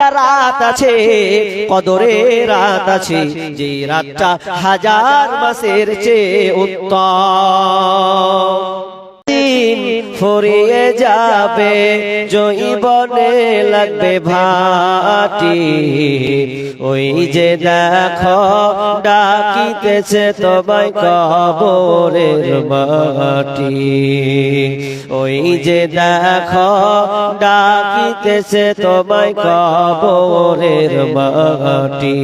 রাত আছে কদরে রাত আছে যে রাতটা হাজার মাসের চেয়ে উত্তম। ফুরিয়ে যাবে জৈবনে লাগবে ভাটি। ওই যে দেখো ডাকিতেছে তোমায় কবরের মাটি। ওই যে দেখো ডাকিতেছে তোমায় কবরের মাটি।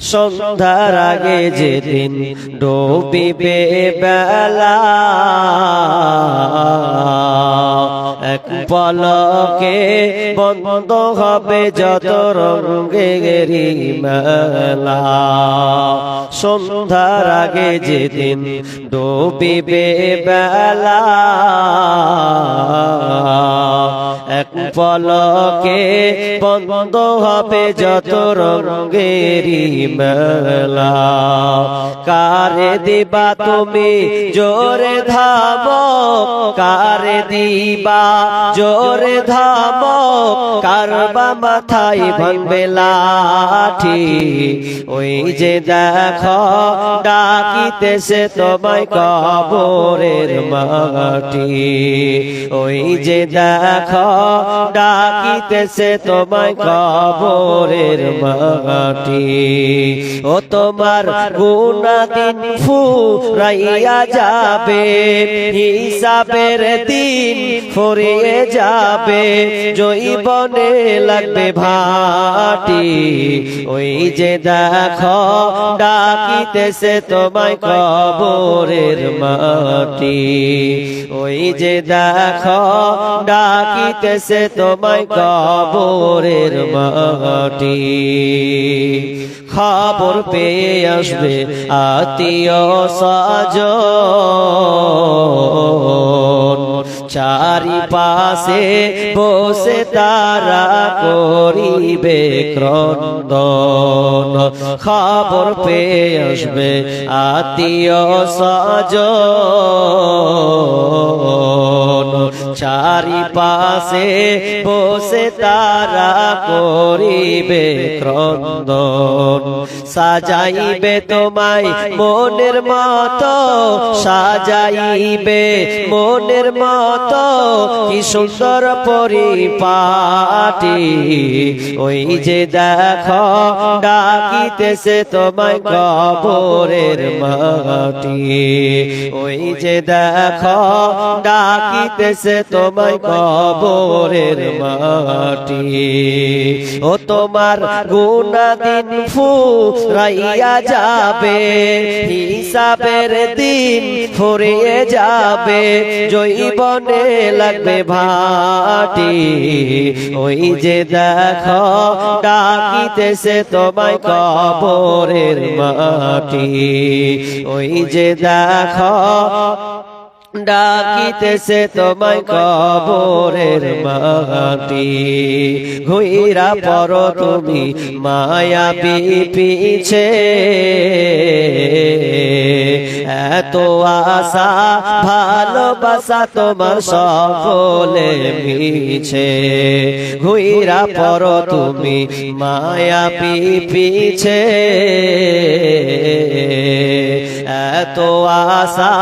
সন্ধ্যার আগে যেদিন ডুবিবে বেলা এক পলকে বন্ধ হবে যত রঙ্গেরি মেলা। সন্ধ্যার আগে যেদিন ডুবিবে বেলা এক পলকে বন্ধ হবে যত রঙ্গেরি মেলা। কারে দিবা তুমি জোরে ধাম, কারে দিবা জোরে ধাম কারবা মাথায় ভাঙবে লাঠি? ওই যে দেখো, ডাকিতেছে তোমায় কবরের মাটি। ওই যে দেখো ডাকিতেছে তোমায় কবরের মাটি। ও তোমার গুনা দিন ফুরাইয়া যাবে, হিসাবের দিন ফুরিয়ে যাবে জৈবনে লাগবে ভাটি। ওই যে দেখো, ডাকিতেছে তোমায় কবরের মাটি। ওই যে দেখো ডাকিতেছে তোমায় কবরের মাটি। খবর পেয়ে আসবে আত্মীয় সাজ চারি পাশে বসে তারা করিবে ক্রন্দন। খবর পেয়ে আসবে আত্মীয় সাজ চারি পাশে বসে তারা করিবে ক্রন্দন, সাজাইবে তোমায় মনের মতো, সাজাইবে মনের মতো, কি সুন্দর পরিপাটি। ওই যে দেখো, ডাকিতেছে তোমায় কবরের মাটি। ওই যে দেখ দেখো ডাকিতেছে তোমায় কবরের মাটি। ও তোমার গুনা দিন ফুরাইয়া যাবে, হিসাবের দিন ফুরিয়ে যাবে জৈবনে লাগবে ভাটি। ওই যে দেখো, ডাকিতেছে তোমায় কবরের মাটি। ওই যে দেখো ডাকিতেছে তোমায় কবরের মাটি। ঘুইরা পর তুমি মায়া পিছে এত আশা, ভালোবাসা তোমার সকলে মিছে। ঘুইরা পর তুমি মায়া পিছে এত আশা,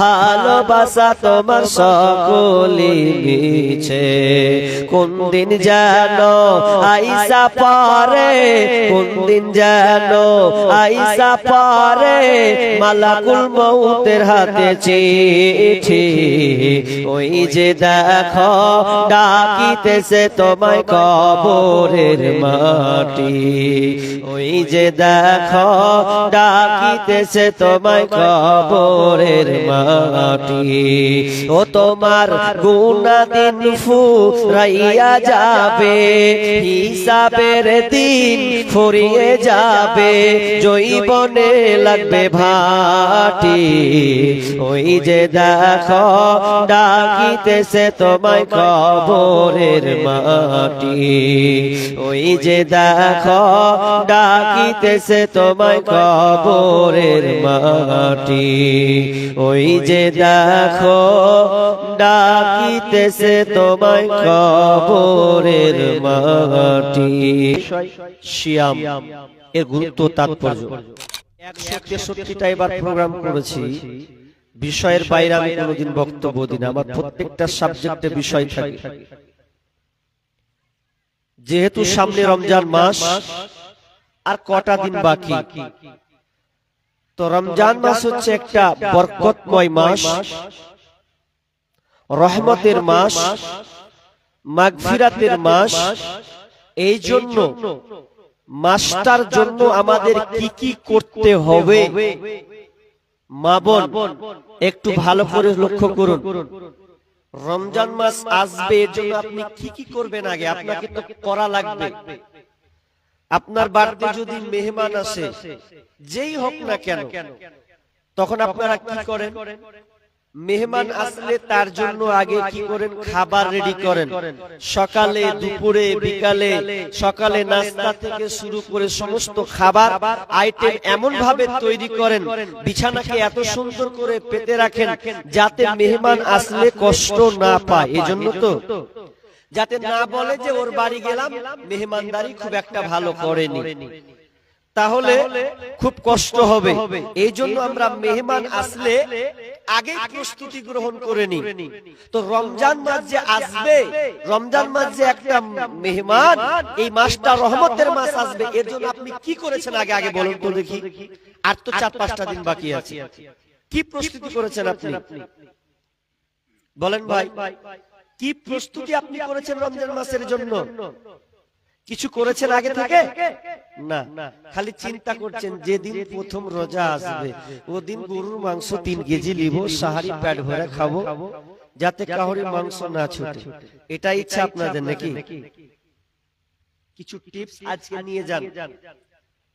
ভালোবাসা তোমার সকলি মিছে। কোন দিন যেন আইসা পারে, কোন দিন যেন আইসা পারে, মালাকুল মৌতের হাতে চিঠি। ওই যে দেখো, ডাকিতেছে তোমায় কবরের মাটি। ওই যে দেখো, ডাকিতেছে তোমায় কবরের মাটি। ও তোমার গুনা দিন ফুরাইয়া যাবে হিসাবের দিন ফুরিয়ে যাবে জৈবনে লাগবে ভাটি। ওই যে দেখো ডাকিতেছে তোমায় কবরের মাটি। ওই যে দেখো ডাকিতেছে তোমায় কবরের মাটি। ওই যে দেখো, ডাকিতেছে তোমায় কবরের মাটি। শিয়াম, এর গুরুত্ব তাৎপর্য। বিষয়ের বাইরে বক্তব্য যেহেতু সামনে রমজান মাস, আর কটা দিন বাকি? তো রমজান মাস হচ্ছে একটা বরকতময় মাস। রহমতের মাস মাগফিরাতের মাস। এই জন্য মাস্টার জন্য আমাদের কি কি করতে হবে? মা বোন একটু ভালো করে লক্ষ্য করুন। রমজান মাস আসবে এর জন্য আপনি কি কি করবেন আগে? আপনাকে তো করা লাগবে। আপনার বাড়িতে যদি মেহমান আসে যেই হোক না কেন তখন আপনারা কি করেন? মেহমান আসলে তার জন্য আগে কি করেন? খাবার রেডি করেন। সকালে দুপুরে বিকালে সকালে নাস্তা থেকে শুরু করে সমস্ত খাবার আইটেম এমন ভাবে তৈরি করেন বিছানাকে এত সুন্দর করে পেতে রাখেন যাতে মেহমান আসলে কষ্ট না পায়। এজন্য তো যাতে না বলে যে ওর বাড়ি গেলাম মেহমানদারি খুব একটা ভালো করেনি। তাহলে খুব কষ্ট হবে। এই জন্য আমরা মেহমান আসলে আগে প্রস্তুতি গ্রহণ করে নি তো রমজান মাস যে আসবে রমজান মাস যে একটা মেহমান এই মাসটা রহমতের মাস আসবে। এর জন্য আপনি কি করেছেন আগে আগে বলুন তো দেখি। আর তো চার পাঁচটা দিন বাকি আছে। কি প্রস্তুতি করেছেন আপনি? বলেন ভাই। কি প্রস্তুতি আপনি করেছেন রমজান মাসের জন্য? কিছু করেছেন আগে থেকে? না। খালি চিন্তা করছেন যেদিন প্রথম রোজা আসবে ওদিন গরুর মাংস তিন কেজি নিব সাহারি প্যাট ভরে খাব যাতে কাহরি মাংস না ছুটে। এটা ইচ্ছা আপনাদের নাকি? কিছু টিপস আজকে নিয়ে যান।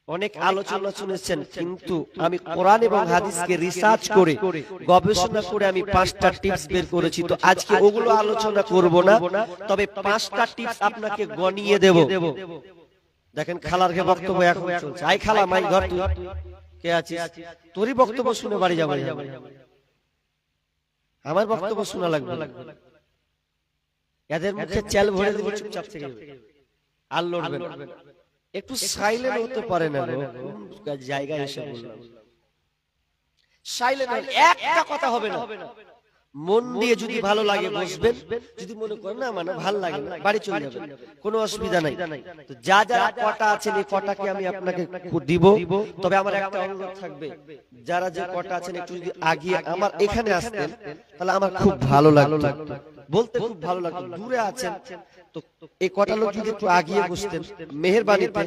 অনেক আলোচনা শুনেছেন কিন্তু আমি কোরআন এবং হাদিসকে রিসার্চ করে গবেষণা করে আমি পাঁচটা টিপস বের করেছি। তো আজকে ওগুলো আলোচনা করব না তবে পাঁচটা টিপস আপনাকে গনিয়ে দেব। দেখেন খালার কে বক্তব্য এখন চলছে। আই খালা মাই ঘর তুই। কে আছিস? তোরই বক্তব্য শুনে বাড়ি যাব। আমার বক্তব্য শোনা লাগবে। এদের মুখে চাল ভরে দেবে চুপচাপ থেকে আর লড়বে না। একটু সাইলেন্ট হতে পারে না জায়গায় এসে বললাম। সাইলেন্ট একটা কথা হবে না। মন দিয়ে যদি ভালো লাগে বসবেন যদি মনে করেন না মানে ভালো লাগে না বাড়ি চলে যাবেন। কোনো অসুবিধা নাই। তো যা যা কটা আছেন এই কটাকে আমি আপনাকে দিব তবে আমার একটা অনুরোধ থাকবে। যারা যে কটা আছেন একটু যদি আগিয়ে আমার এখানে আসতেন তাহলে আমার খুব ভালো লাগতো। বলতে খুব ভালো লাগতো। দূরে আছেন। তো এই লোক যদি একটু আগিয়ে মেহেরবানিতে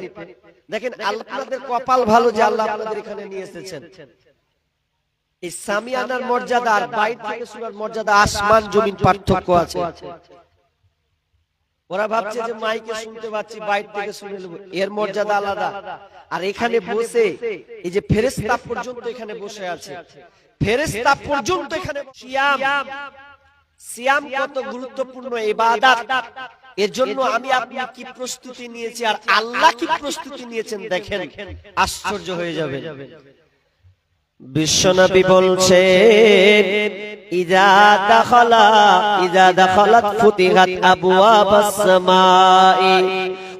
দেখেন আপনাদের কপাল ভালো যে আল্লাহ আপনাদের এখানে নিয়ে এসেছেন। এই সামিয়ানার মর্যাদা আর বাইর থেকে মর্যাদা আসমান জমিন পার্থক্য আছে। ওরা ভাবছে যে মাইকে শুনতে পাচ্ছি বাইর থেকে শুনে নেব। এর মর্যাদা আলাদা। আর এখানে বসে এই যে ফেরেস্তা পর্যন্ত এখানে বসে আছে। ফেরেস্তা পর্যন্ত এখানে সিয়াম। সিয়াম। কত গুরুত্বপূর্ণ ইবাদত এর জন্য আমি আপনি কি প্রস্তুতি নিয়েছি আর আল্লাহ কি প্রস্তুতি নিয়েছেন দেখেন আশ্চর্য হয়ে যাবে বিশ্বনবী বলছে ইজা দাখালা ইজা দাখালাত ফুতিহাত আবওয়াবাস সামাই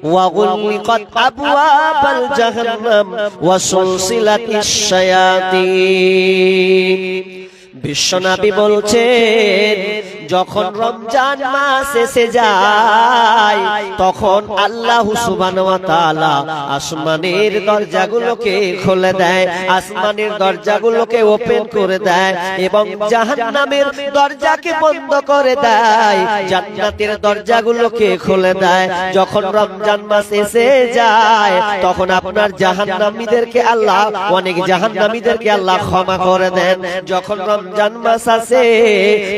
ওয়া গুলকাত আবওয়াবাল জাহান্নাম ওয়া সুলসিলাতিশ বিশ্বনবী বলছেন যখন রমজান মাস এসে যায় তখন আল্লাহ তাআলা আসমানের দরজাগুলোকে খুলে দেয় আসমানের দরজাগুলোকে ওপেন করে দেয় এবং জাহান্নামের দরজাকে বন্ধ করে দেয় জান্নাতের দরজাগুলোকে খুলে দেয় যখন রমজান মাস এসে যায় তখন আপনার জাহান্নামীদেরকে আল্লাহ অনেক জাহান্নামীদেরকে আল্লাহ ক্ষমা করে দেন। যখন রমজান মাস আসে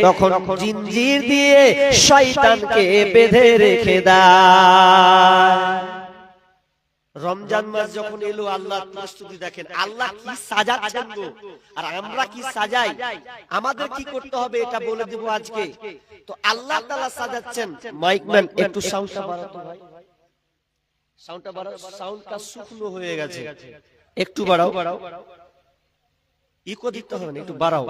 তখন জিনজির দিয়ে শয়তানকে বেঁধে রেখে দেয় রমজান মাস যখন এলো আল্লাহ প্রস্তুতি দেখেন আল্লাহ কি সাজাচ্ছেন গো? আর আমরা কি সাজাই? আমাদের কি করতে হবে এটা বলে দেব আজকে। তো আল্লাহ তাআলা সাজাচ্ছেন। মাইকম্যান একটু সাউন্ডটা বাড়াতো ভাই। সাউন্ডটা বাড়াও সাউন্ডটা শুকনো হয়ে গেছে। একটু বাড়াও। ইকো দিতে হবে না একটু বাড়াও।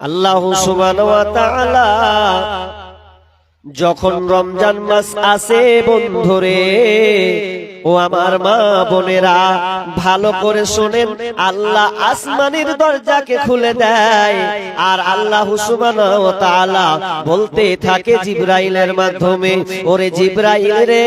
আল্লাহ যখন রমজান মাস আসে বন্ধুরে ও আমার মা বোনেরা, ভালো করে শোনেন, আল্লাহ আসমানের দরজাকে খুলে দেয়। আর আল্লাহ সুবহানাহু ওয়া তাআলা বলতে থাকে জিব্রাইলের মাধ্যমে, ওরে জিব্রাইল রে,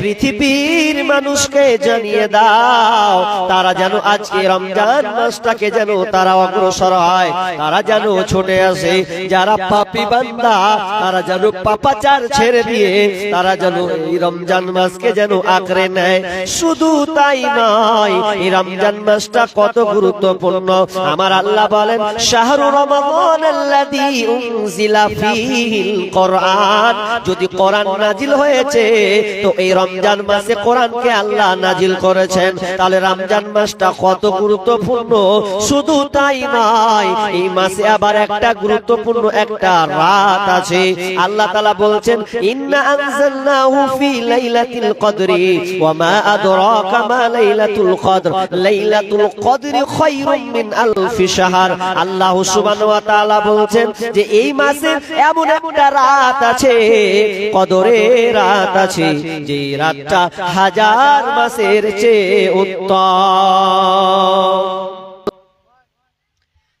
পৃথিবীর মানুষকে জানিয়ে দাও, তারা যেন আজকে রমজান মাসটাকে যেন তারা অগ্রসর হয়, তারা যেন ছুটে আসে, যারা পাপি বান্দা, তারা যেন পাপাচার ছেড়ে দিয়ে, তারা যেন এই রমজান মাসকে যেন আঁকড়ে নেয়। শুধু তাই নয় এই রমজান মাসটা কত গুরুত্বপূর্ণ। আমার আল্লাহ বলেন শাহরু রমাদান আল্লাযী উনজিলা ফীহিল কোরআন। যদি কোরআন নাজিল হয়েছে তো এই রমজান মাসে কোরআনকে আল্লাহ নাজিল করেছেন। তাহলে রমজান মাসটা কত গুরুত্বপূর্ণ? শুধু তাই নয় এই মাসে আবার একটা গুরুত্বপূর্ণ একটা রাত আছে। আল্লাহ তাআলা বলছেন ইন্না আনজালনাহু ফি লাইলাতিল কদরি। মা আদরাকা মা লাইলাতুল কদর লাইলাতুল কদরি খায়রুম মিন আলফি শাহর আল্লাহ সুবহানাহু ওয়া তাআলা বলছেন যে এই মাসে এমন একটা রাত আছে, কদরের রাত আছে যে রাতটা হাজার মাসের চেয়ে উত্তম।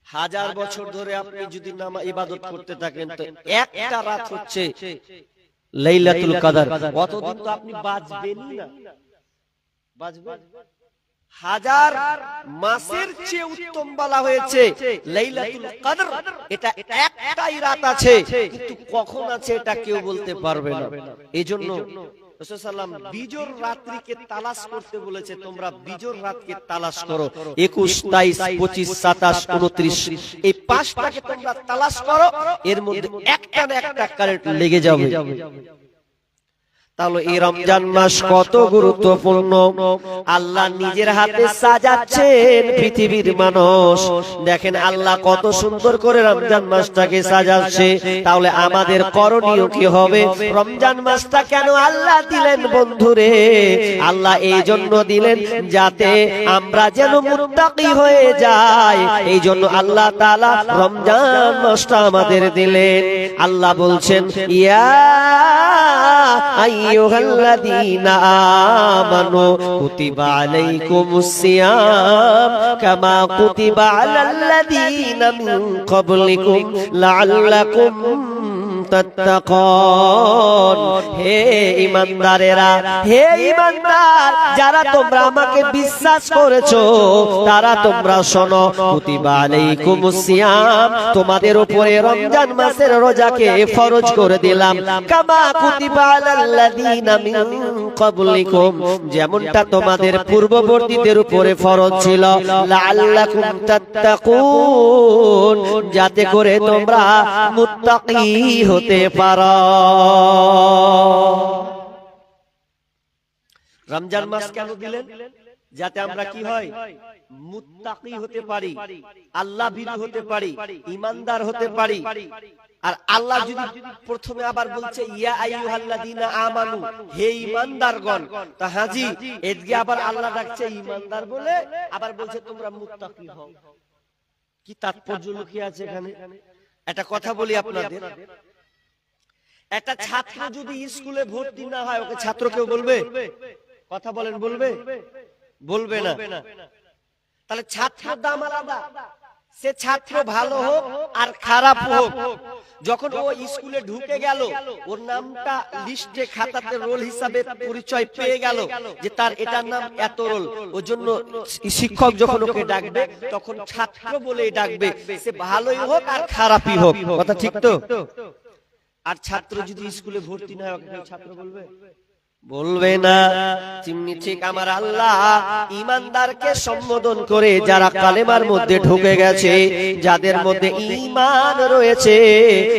হাজার বছর ধরে আপনি যদি নামা ইবাদত করতে থাকেন, তো একটা রাত হচ্ছে লাইলাতুল কদর। অতদিন তো আপনি বাঁচবেনই না। বাঁচবেন? হাজার মাসের চেয়ে উত্তম বলা হয়েছে লাইলাতুল কদর। এটা একটাই রাত আছে কিন্তু কখন আছে এটা কেউ বলতে পারবে না। এজন্য রাসূল বিজোর রাত্রিকে তালাশ করতে বলেছে তোমরা বিজোর রাতকে তালাশ করো। 21 23 25 27 29 এই পাঁচটাকে তোমরা তালাশ করো এর মধ্যে একটা না একটা কারেন্ট লেগে যাবে। তাহলে এই রমজান মাস কত গুরুত্বপূর্ণ? আল্লাহ নিজের হাতে সাজাচ্ছেন পৃথিবীর মানুষ। দেখেন আল্লাহ কত সুন্দর করে রমজান মাসটাকে সাজাচ্ছে। তাহলে আমাদের করণীয় কি হবে? রমজান মাসটা কেন আল্লাহ দিলেন বন্ধুরে? আল্লাহ এই জন্য দিলেন যাতে আমরা যেন মুত্তাকি হয়ে যাই। এই জন্য আল্লাহ তাআলা রমজান মাসটা আমাদের দিলেন। আল্লাহ বলছেন ইয়া আইয়ুহাল্লাযীনা আমানু কুতিবা আলাইকুমুস সিয়াম কামা কুতিবা আলাল্লাযীনা মিন ক্বাবলিকুম লাআল্লাকুম হে ইমানদারেরা, হে ইমানদার, যারা তোমরা আমাকে বিশ্বাস করেছ, তারা তোমরা শোনো, কুতিবা তোমাদের উপরে রমজান মাসের রোজাকে ফরজ করে দিলাম। কামা মিন যেমনটা তোমাদের পূর্ববর্তীদের উপরে ফরজ ছিল। যাতে করে তোমরা পারো। রমজান মাস কেন দিলেন? যাতে আমরা কি হয়? মুত্তাকি হতে পারি আল্লাহ ভীরু হতে পারি ইমানদার হতে পারি। আর আল্লাহ যদি প্রথমে আবার বলছে ইয়া আইয়ুহাল্লাযীনা আমানু হে ঈমানদারগণ তা হাজি এদিকে আবার আল্লাহ ডাকছে ঈমানদার বলে আবার বলছে তোমরা মুত্তাকি হও। কি তাৎপর্য লুকিয়ে আছে এখানে? একটা কথা বলি আপনাদের। একটা ছাত্র যদি স্কুলে ভর্তি না হয় ওকে ছাত্র কেউ বলবে? কথা বলেন বলবে? বলবে? না। তাহলে ছাত্রের দাম আলাদা। সে ছাত্র ভালো হোক আর খারাপ হোক। যখন ও স্কুলে ঢুকে গেল ওর নামটা লিস্টে খাতাতে রোল হিসাবে পরিচয় পেয়ে গেল যে তার এটার নাম এত রোল ওর জন্য শিক্ষক যখন ওকে ডাকবে তখন ছাত্র বলেই ডাকবে। সে ভালোই হোক আর খারাপই হোক। কথা ঠিক তো? আর ছাত্র যদি স্কুলে ভর্তি না হয় ছাত্র বলবে? বলবে? না। চিমনি ঠিক আমার আল্লাহ। ইমানদারকে সম্বোধন করে যারা কালেমার মধ্যে ঢুকে গেছে যাদের মধ্যে ঈমান রয়েছে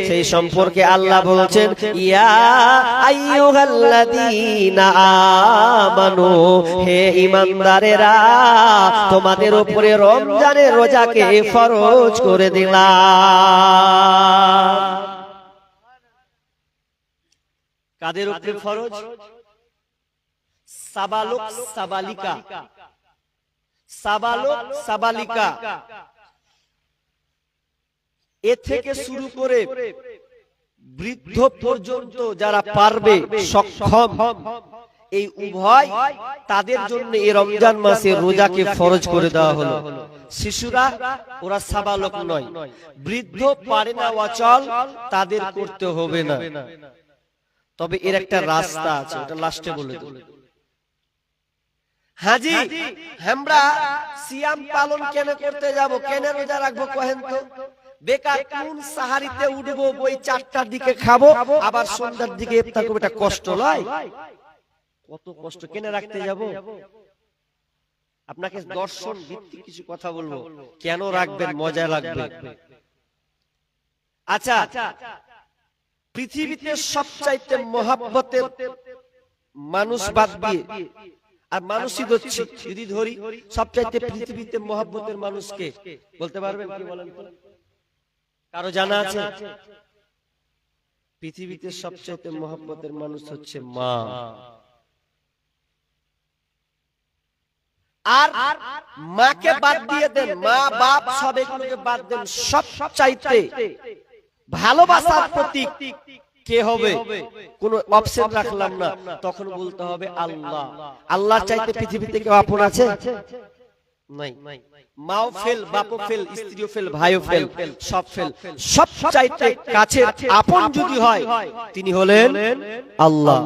সেই সম্পর্কে আল্লাহ বলছেন ইয়া আইয়ুহাল্লাযীনা আমানু হে ইমানদারেরা তোমাদের উপরে রমজানের রোজাকে ফরজ করে দিলাম। কাদের উপরে ফরজ? সাবালক সাবালিকা সাবালক। সাবালিকা। এ থেকে শুরু করে বৃদ্ধ পর্যন্ত যারা পারবে সক্ষম এই উভয় তাদের জন্য এই রমজান মাসে রোজাকে ফরজ করে দেওয়া হলো। শিশুরা ওরা সাবালক নয়। বৃদ্ধ পারে না অচল তাদের করতে হবে না। তবে এর একটা রাস্তা আছে ওটা লাস্টে বলে দেবো। হাজি আমরা সিয়াম পালন কেন করতে যাব কেন রোজা রাখব কহেন তো? বেকার কোন সাহারিতে উঠবো বই চারটার দিকে খাব? আবার সন্ধ্যার দিকে ইফতার করব এটা কষ্ট লয় কত কষ্ট কেন রাখতে যাব? আপনাকে দর্শন ভিত্তিক কিছু কথা বলব। কেন রাখবেন মজা লাগবে আচ্ছা পৃথিবীতে সবচাইতে মহাব্বতের মানুষ বাদ দিয়ে আর মানুষই ধরছি যদি ধরি সবচাইতে পৃথিবীতে মহাব্বতের মানুষকে বলতে পারবেন কি বলেন তো? কারও জানা আছে? পৃথিবীতে সবচাইতে মহাব্বতের মানুষ হচ্ছে মা। আর মাকে বাদ দিয়ে দেন মা বাপ সব এগুলোকে বাদ দেন সব চাইতে ভালোবাসার প্রতীক কে হবে? কোন অপশন রাখলাম না। তখন বলতে হবে আল্লাহ। আল্লাহ। চাইতে পৃথিবীতে কেউ আপন আছে? নাই। মাও ফেল বাপও ফেল স্ত্রীও ফেল ভাইও ফেল সব ফেল। সব চাইতে কাছে আপন যদি হয় তিনি হলেন আল্লাহ।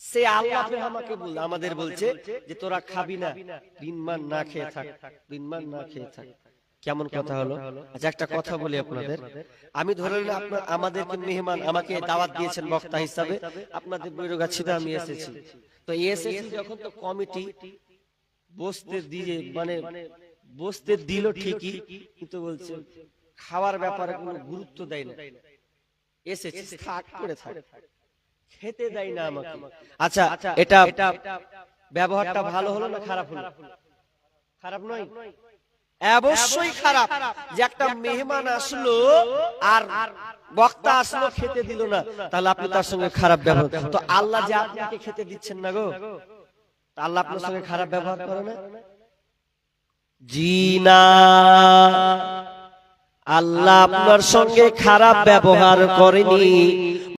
সে আল্লাহ আমাকে বল আমাদের বলছে যে তোরা খাবি না দিনমান না খেয়ে থাক দিনমান না খেয়ে থাক। কেমন কথা হলো? আচ্ছা একটা কথা বলি আপনাদের। আমি ধরে নিলাম আপনার আমাদেরকে মেহমান আমাকে দাওয়াত দিয়েছেন বক্তা হিসাবে। আপনাদের বৈরগাছিতে আমি এসেছি। তো এসেছি যখন তো কমিটি বসতে দিয়ে মানে বসতে দিল ঠিকই কিন্তু বলছে খাওয়ার ব্যাপারে কোনো গুরুত্ব দেয় না। এসেছি থাক করে থাক। খেতে দেয় না আমাকে। আচ্ছা এটা ব্যবহারটা ভালো হলো না খারাপ হলো? খারাপ নয়। অবশ্যই খারাপ যে একটা মেহমান আসলো আর বক্তা আসলো, খেতে দিল না। তাহলে আপনি তার সঙ্গে খারাপ ব্যবহার তো আল্লাহ যে আপনাকে খেতে দিচ্ছেন না গো আল্লাহ আপনার সঙ্গে খারাপ ব্যবহার করে না? জি না আল্লাহ আপনার সঙ্গে খারাপ ব্যবহার করেনি।